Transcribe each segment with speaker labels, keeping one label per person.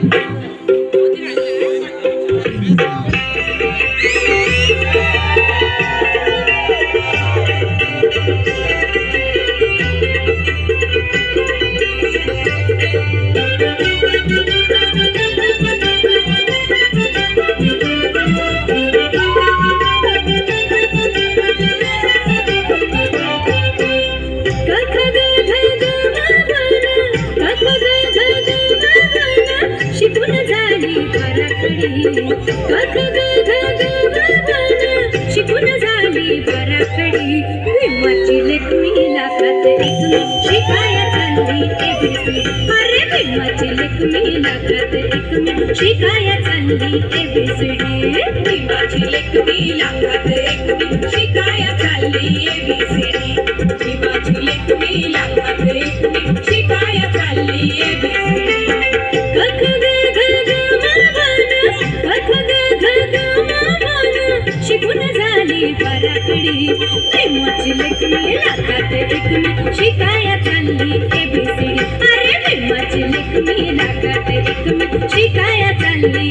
Speaker 1: Thank you. शिकून झाली पराकडे भीमाची लेखणी लागत एक शिकाया चालली एबीसी अरे भीमाची लेखणी लागत एक चालली प्रेमाची लेखणी लागते विकमी शिकाया चालली एबीसीडी अरे प्रेमाची लेखणी लागते विकमी शिकाया चालली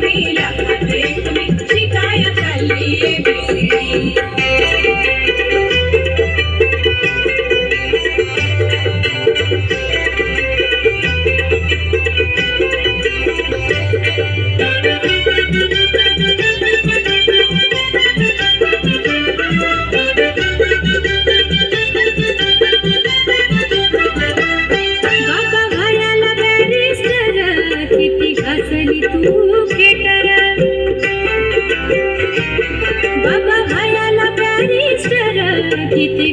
Speaker 2: 力量
Speaker 1: बाबा भायाला बॅरिस्टर किती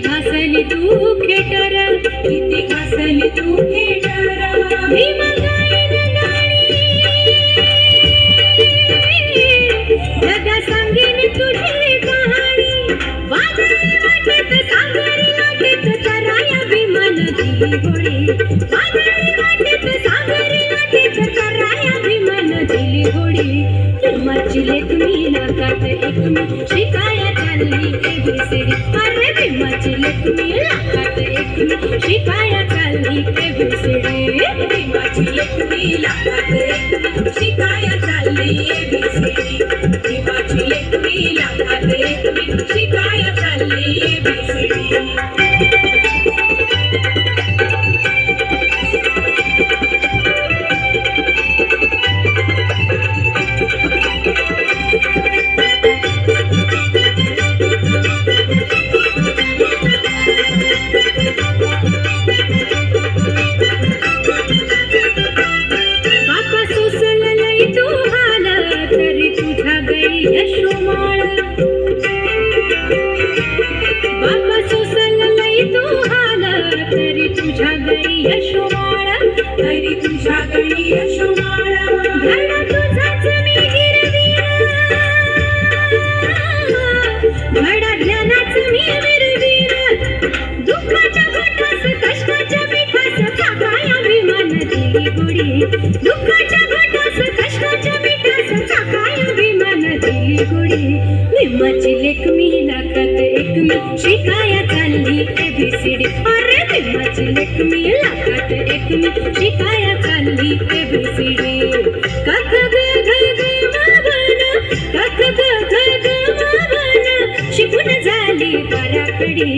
Speaker 1: लक्ष्मी तेवसे अरे भीमाची लक्ष्मी लाखात एक शिपाया खाली तेवसे
Speaker 2: भीमाची लक्ष्मी लाखात
Speaker 1: शिकाया चालली एबीसीडी कथ ग ध ग मावाना कथ ग ध ग मावाना शिकून झाली बाराकडे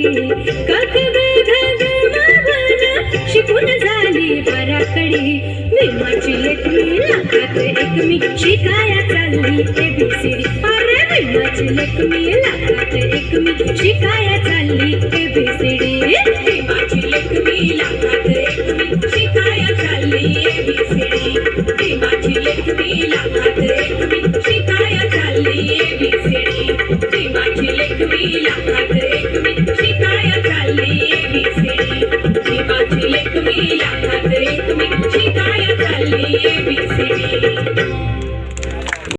Speaker 1: कथ ग ध ग मावाना शिकून झाली बाराकडे मी माझी लेखणी लाखात एक मी शिकाया चालली एबीसीडी अरे मी माझी